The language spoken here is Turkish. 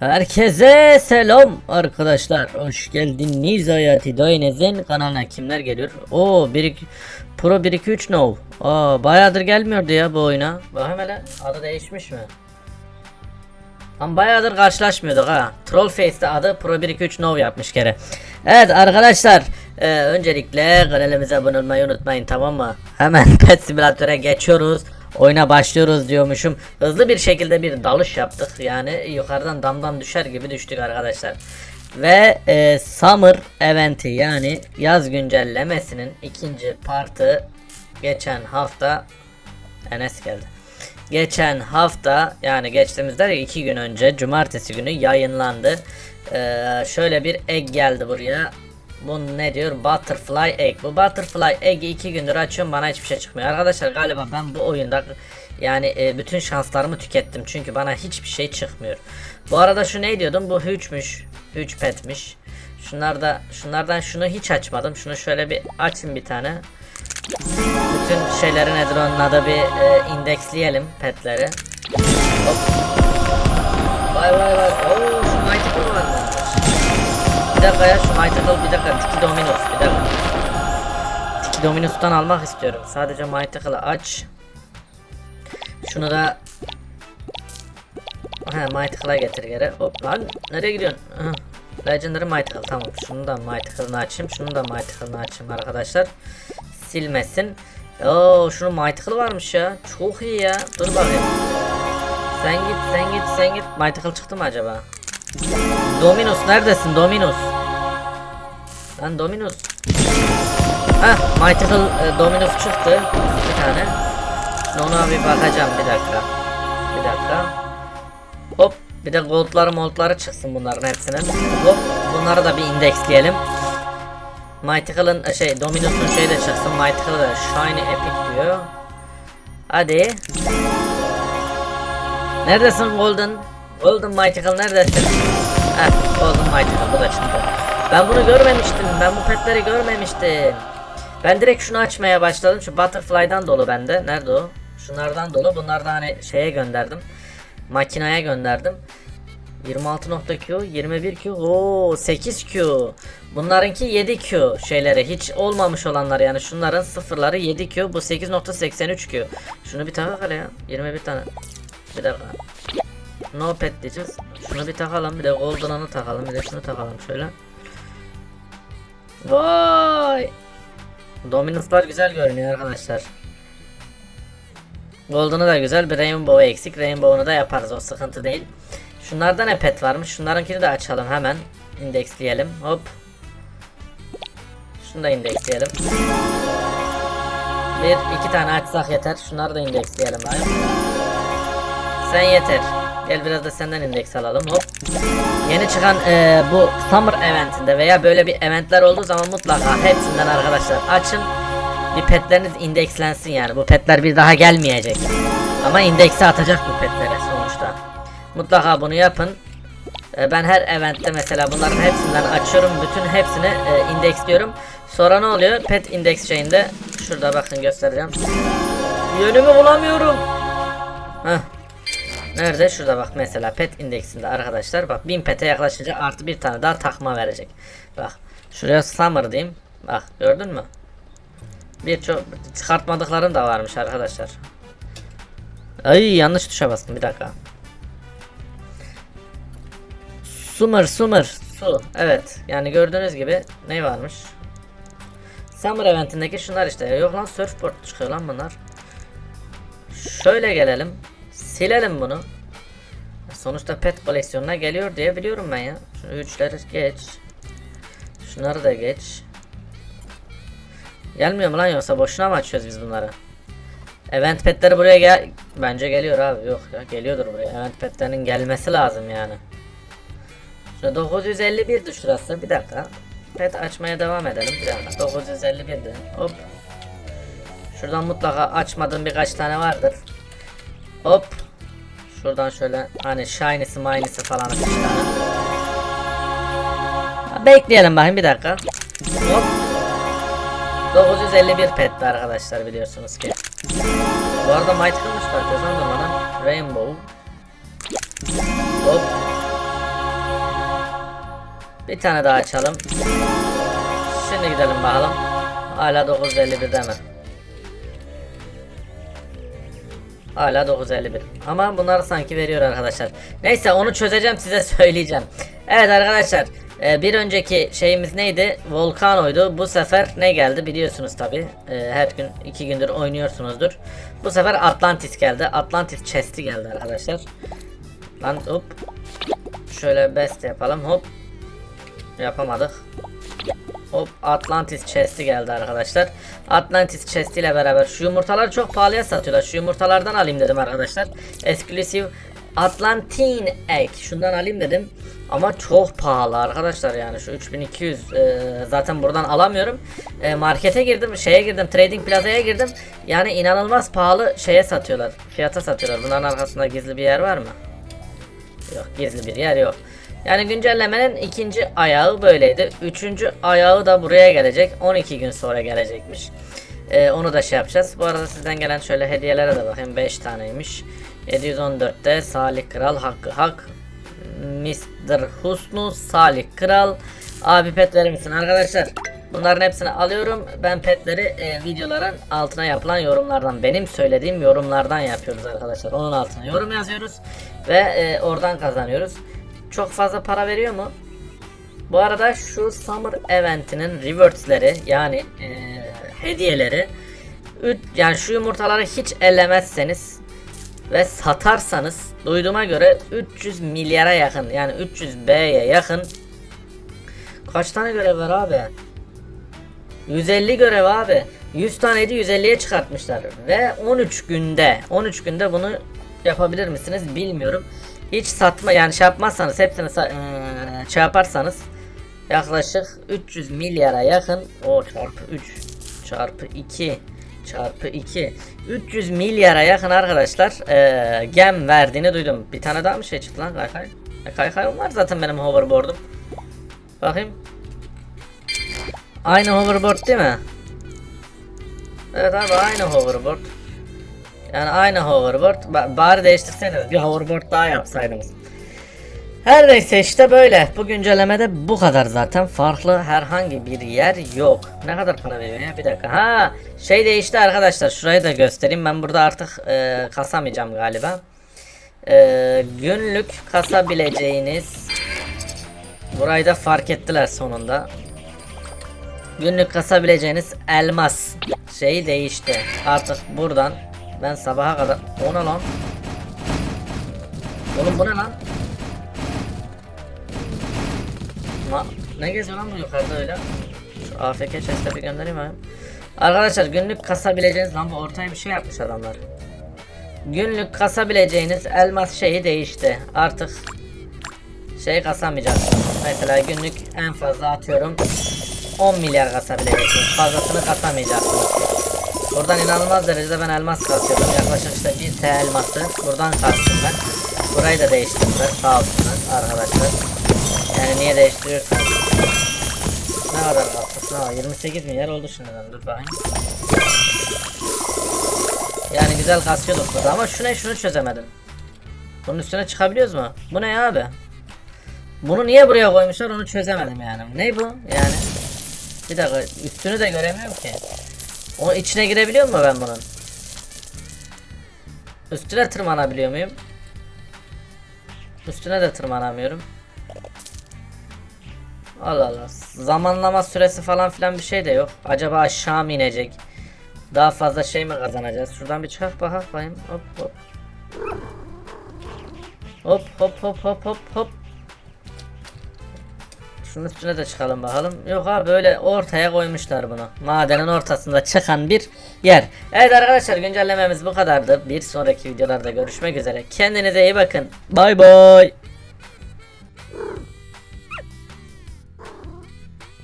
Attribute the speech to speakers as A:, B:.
A: Herkese selam arkadaşlar. Hoş geldiniz Hayati Dainez'in kanalına. Kimler geliyor? Oo 1 Pro 1 2 3 no. Aa bayağıdır gelmiyordu ya bu oyuna. Bakayım hele adı değişmiş mi? Ama bayağıdır karşılaşmıyorduk ha. Trollface'de adı Pro 1 2 3 no yapmış kere. Evet arkadaşlar, e, öncelikle kanalımıza abone olmayı unutmayın tamam mı? Hemen Pet Simulator'a geçiyoruz. Oyuna başlıyoruz diyormuşum. Hızlı bir şekilde bir dalış yaptık. Yani yukarıdan damdan düşer gibi düştük arkadaşlar. Ve e, Summer Event'i yani yaz güncellemesinin ikinci partı geçen hafta Enes geldi. Geçen hafta yani geçtiğimizde iki gün önce cumartesi günü yayınlandı. Ee, şöyle bir egg geldi buraya. Bu ne diyor? Butterfly egg. Bu butterfly egg'i iki gündür açıyorum bana hiçbir şey çıkmıyor. Arkadaşlar galiba ben bu oyunda yani e, bütün şanslarımı tükettim. Çünkü bana hiçbir şey çıkmıyor. Bu arada şu ne diyordum? Bu hüçmüş. Hüç petmiş. Şunlar da şunlardan şunu hiç açmadım. Şunu şöyle bir açın bir tane. Bütün şeyleri nedir onun adı bir e, indeksleyelim petleri. Hop. Vay vay vay. Oo şu mı? Bir dakika ya şu Mighty'l bir dakika. Tiki Dominus bir dakika. Tiki Dominus'tan almak istiyorum. Sadece Mighty'l'ı aç. Şunu da He Mighty'l'a getir geri. Hop lan nereye gidiyorsun? Aha. Legendary Mighty'l tamam. Şunu da Mighty'l'ını açayım. Şunu da Mighty'lını açayım arkadaşlar silmesin. Oo şunun Mighty'l varmış ya. Çok iyi ya. Dur bakayım. Sen git sen git sen git. Mighty'l çıktı mı acaba? Dominus neredesin Dominus? Lan Dominus. Hah Mighty'l e, Dominus çıktı. Bir tane. Şimdi ona bir bakacağım bir dakika. Bir dakika. Hop bir de goldları moldları çıksın bunların hepsinin. Hop bunları da bir indeksleyelim. Mythical'ın şey Dominus'un şey de çıksın. Mythical'ı Shiny Epic diyor. Hadi. Neredesin Golden? Golden Mythical neredesin? Heh Golden Mythical bu da çıktı. Ben bunu görmemiştim. Ben bu petleri görmemiştim. Ben direkt şunu açmaya başladım. Şu Butterfly'dan dolu bende. Nerede o? Şunlardan dolu. Bunları da hani şeye gönderdim. Makinaya gönderdim. 26.Q, 21Q, ooo 8Q. Bunlarınki 7Q şeyleri hiç olmamış olanlar yani şunların sıfırları 7Q bu 8.83Q. Şunu bir taka hele ya 21 tane. Bir dakika. No pet diyeceğiz. Şunu bir takalım bir de golden'ını takalım bir de şunu takalım şöyle. Vay! Dominus'lar güzel görünüyor arkadaşlar. Golden'ı da güzel bir Rainbow eksik. Rainbow'unu da yaparız o sıkıntı değil. Şunlarda ne pet varmış? Şunlarınkini de açalım hemen. İndeksleyelim. Hop. Şunu da indeksleyelim. Bir iki tane açsak yeter. Şunları da indeksleyelim. Sen yeter. Gel biraz da senden indeks alalım. Hop. Yeni çıkan e, bu Summer eventinde veya böyle bir eventler olduğu zaman mutlaka hepsinden arkadaşlar açın. Bir petleriniz indekslensin yani. Bu petler bir daha gelmeyecek. Ama indeksi atacak bu petlere sonuçta. Mutlaka bunu yapın. E, ben her eventte mesela bunların hepsinden açıyorum. Bütün hepsini e, indeksliyorum. Sonra ne oluyor? Pet indeks şeyinde şurada bakın göstereceğim. Yönümü bulamıyorum. Heh. Nerede? Şurada bak mesela pet indeksinde arkadaşlar. Bak 1000 pete yaklaşınca artı bir tane daha takma verecek. Bak. Şuraya summer diyeyim. Bak gördün mü? Birçok çıkartmadıklarım da varmış arkadaşlar. Ay yanlış tuşa bastım bir dakika. Summer Summer Su evet yani gördüğünüz gibi ne varmış Summer eventindeki şunlar işte yok lan surfboard çıkıyor lan bunlar Şöyle gelelim silelim bunu Sonuçta pet koleksiyonuna geliyor diye biliyorum ben ya Şu üçleri geç Şunları da geç Gelmiyor mu lan yoksa boşuna mı açıyoruz biz bunları Event petleri buraya gel bence geliyor abi yok ya geliyordur buraya event petlerinin gelmesi lazım yani Şurada 951'di şurası. Bir dakika. Pet açmaya devam edelim. Bir dakika. 951'di. Hop. Şuradan mutlaka açmadığım birkaç tane vardır. Hop. Şuradan şöyle hani shiny'si miny'si falan bir tane. Bekleyelim bakayım bir dakika. Hop. 951 petti arkadaşlar biliyorsunuz ki. Bu arada Might kılmışlar kazandırmadan. Rainbow. Hop. Bir tane daha açalım. Şimdi gidelim bakalım. Hala 951'de mi? Hala 951. Ama bunlar sanki veriyor arkadaşlar. Neyse onu çözeceğim size söyleyeceğim. Evet arkadaşlar. e, bir önceki şeyimiz neydi? Volcano'ydu. Bu sefer ne geldi biliyorsunuz tabi. her gün iki gündür oynuyorsunuzdur. Bu sefer Atlantis geldi. Atlantis chest'i geldi arkadaşlar. Lan hop. Şöyle best yapalım hop. Yapamadık. Hop Atlantis chest'i geldi arkadaşlar. Atlantis chest ile beraber şu yumurtalar çok pahalıya satıyorlar. Şu yumurtalardan alayım dedim arkadaşlar. Exclusive Atlantin egg. Şundan alayım dedim. Ama çok pahalı arkadaşlar yani şu 3200 e, zaten buradan alamıyorum. E, markete girdim, şeye girdim, trading plazaya girdim. Yani inanılmaz pahalı şeye satıyorlar. Fiyata satıyorlar. Bunların arkasında gizli bir yer var mı? Yok gizli bir yer yok. Yani güncellemenin ikinci ayağı böyleydi. Üçüncü ayağı da buraya gelecek. 12 gün sonra gelecekmiş. Ee, onu da şey yapacağız. Bu arada sizden gelen şöyle hediyelere de bakayım. 5 taneymiş. 714'te Salih Kral Hakkı Hak. Mr. Husnu Salih Kral. Abi pet verir misin arkadaşlar? Bunların hepsini alıyorum. Ben petleri e, videoların altına yapılan yorumlardan, benim söylediğim yorumlardan yapıyoruz arkadaşlar. Onun altına yorum yazıyoruz ve e, oradan kazanıyoruz. Çok fazla para veriyor mu? Bu arada şu Summer Event'inin rewards'leri yani e, hediyeleri yani şu yumurtaları hiç ellemezseniz ve satarsanız duyduğuma göre 300 milyara yakın yani 300 B'ye yakın kaç tane görev var abi? 150 görev abi. 100 taneydi 150'ye çıkartmışlar. Ve 13 günde 13 günde bunu yapabilir misiniz bilmiyorum. Hiç satma yani şey yapmazsanız hepsini eee, şey yaparsanız yaklaşık 300 milyara yakın o çarpı 3 çarpı 2 çarpı 2 300 milyara yakın arkadaşlar eee, gem verdiğini duydum. Bir tane daha mı şey çıktı lan kaykay? E, kaykayım var zaten benim hoverboard'um. Bakayım. Aynı hoverboard değil mi? Evet abi aynı hoverboard. Yani aynı hoverboard. Ba- bari değiştirseydiniz. Bir hoverboard daha yapsaydınız. Her neyse işte böyle. Bu güncellemede bu kadar zaten. Farklı herhangi bir yer yok. Ne kadar para veriyor ya? Bir dakika. Ha, şey değişti arkadaşlar. Şurayı da göstereyim. Ben burada artık e, kasamayacağım galiba. E, günlük kasabileceğiniz Burayı da fark ettiler sonunda. Günlük kasabileceğiniz elmas şeyi değişti. Artık buradan ben sabaha kadar o ne lan? Oğlum bu ne lan? Ma ne geziyor lan bu yukarıda öyle? Şu AFK chest'e bir göndereyim abi. Arkadaşlar günlük kasabileceğiniz lan bu ortaya bir şey yapmış adamlar. Günlük kasabileceğiniz elmas şeyi değişti. Artık şey kasamayacaksınız. Mesela günlük en fazla atıyorum 10 milyar kasabileceksiniz. Fazlasını kasamayacaksınız. Buradan inanılmaz derecede ben elmas kasıyordum. Yaklaşık işte 1 T elması. Buradan kastım ben. Burayı da değiştirdiler. Sağ olsunlar arkadaşlar. Yani niye değiştiriyorsunuz? Ne kadar kastı? Ha, 28 milyar oldu şimdiden. Dur bakayım. Yani güzel kasıyorduk burada ama şu ne şunu çözemedim. Bunun üstüne çıkabiliyoruz mu? Bu ne abi? Bunu niye buraya koymuşlar onu çözemedim yani. Ne bu? Yani bir dakika üstünü de göremiyorum ki. O içine girebiliyor mu ben bunun? Üstüne tırmanabiliyor muyum? Üstüne de tırmanamıyorum. Allah Allah. Zamanlama süresi falan filan bir şey de yok. Acaba aşağı mı inecek? Daha fazla şey mi kazanacağız? Şuradan bir bakak bakayım. Hop hop. Hop hop hop hop hop hop. Şunun üstüne de çıkalım bakalım. Yok abi böyle ortaya koymuşlar bunu. Madenin ortasında çıkan bir yer. Evet arkadaşlar güncellememiz bu kadardı. Bir sonraki videolarda görüşmek üzere. Kendinize iyi bakın. Bay bay.